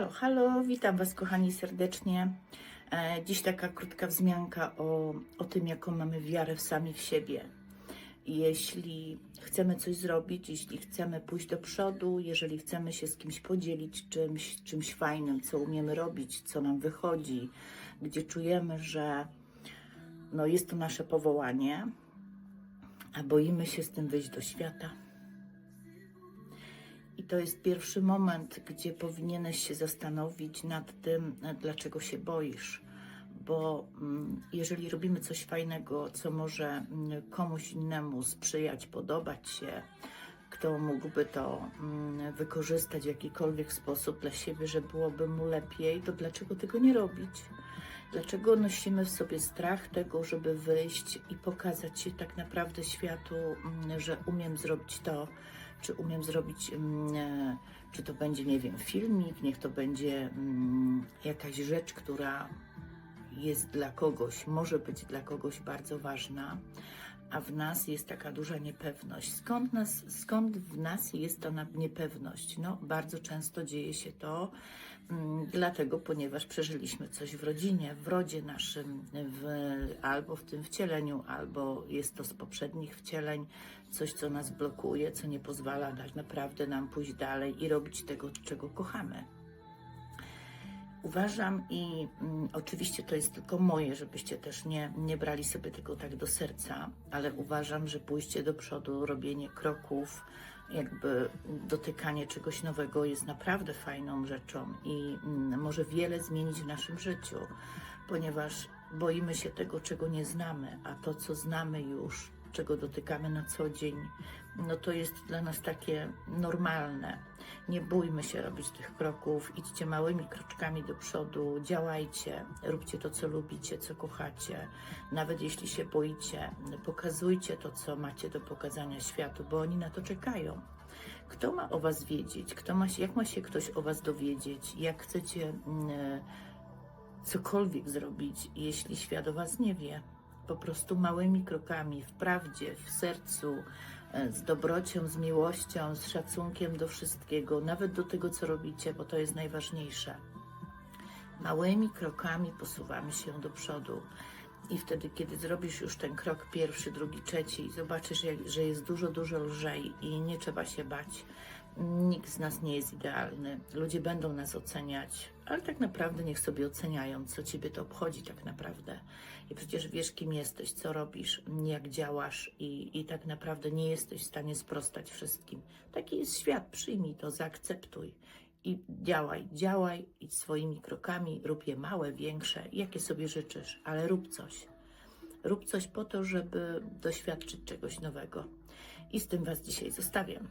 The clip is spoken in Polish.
Halo, halo, witam Was kochani serdecznie. E, Dziś taka krótka wzmianka o, o tym, jaką mamy wiarę w sami w siebie. Jeśli chcemy coś zrobić, jeśli chcemy pójść do przodu, jeżeli chcemy się z kimś podzielić czymś, czymś fajnym, co umiemy robić, co nam wychodzi, gdzie czujemy, że no, jest to nasze powołanie, a boimy się z tym wyjść do świata, i to jest pierwszy moment, gdzie powinieneś się zastanowić nad tym, dlaczego się boisz. Bo mm, jeżeli robimy coś fajnego, co może mm, komuś innemu sprzyjać, podobać się, kto mógłby to mm, wykorzystać w jakikolwiek sposób dla siebie, że byłoby mu lepiej, to dlaczego tego nie robić? Dlaczego nosimy w sobie strach tego, żeby wyjść i pokazać się tak naprawdę światu, że umiem zrobić to, czy umiem zrobić, mm, e, czy to będzie, nie wiem, filmik, niech to będzie mm, jakaś rzecz, która jest dla kogoś, może być dla kogoś bardzo ważna, a w nas jest taka duża niepewność. Skąd, nas, skąd w nas jest ta niepewność? No, bardzo często dzieje się to mm, dlatego, ponieważ przeżyliśmy coś w rodzinie, w rodzie naszym, w, albo w tym wcieleniu, albo jest to z poprzednich wcieleń, coś, co nas blokuje, co nie pozwala tak naprawdę nam pójść dalej i robić tego, czego kochamy. Uważam i mm, oczywiście to jest tylko moje, żebyście też nie, nie brali sobie tego tak do serca, ale uważam, że pójście do przodu, robienie kroków, jakby dotykanie czegoś nowego jest naprawdę fajną rzeczą i mm, może wiele zmienić w naszym życiu, ponieważ boimy się tego, czego nie znamy, a to, co znamy już, czego dotykamy na co dzień, no to jest dla nas takie normalne. Nie bójmy się robić tych kroków, idźcie małymi kroczkami do przodu, działajcie, róbcie to, co lubicie, co kochacie. Nawet jeśli się boicie, pokazujcie to, co macie do pokazania światu, bo oni na to czekają. Kto ma o Was wiedzieć? Kto ma się, jak ma się ktoś o Was dowiedzieć? Jak chcecie mm, cokolwiek zrobić, jeśli świat o Was nie wie? Po prostu małymi krokami, w prawdzie, w sercu, e, z dobrocią, z miłością, z szacunkiem do wszystkiego, nawet do tego, co robicie, bo to jest najważniejsze. Małymi krokami posuwamy się do przodu. I wtedy, kiedy zrobisz już ten krok pierwszy, drugi, trzeci, zobaczysz, że jest dużo, dużo lżej i nie trzeba się bać. Nikt z nas nie jest idealny. Ludzie będą nas oceniać, ale tak naprawdę niech sobie oceniają, co ciebie to obchodzi tak naprawdę. I przecież wiesz, kim jesteś, co robisz, jak działasz i, i tak naprawdę nie jesteś w stanie sprostać wszystkim. Taki jest świat, przyjmij to, zaakceptuj i działaj, działaj, idź swoimi krokami, rób je małe, większe, jakie sobie życzysz, ale rób coś. Rób coś po to, żeby doświadczyć czegoś nowego. I z tym Was dzisiaj zostawiam.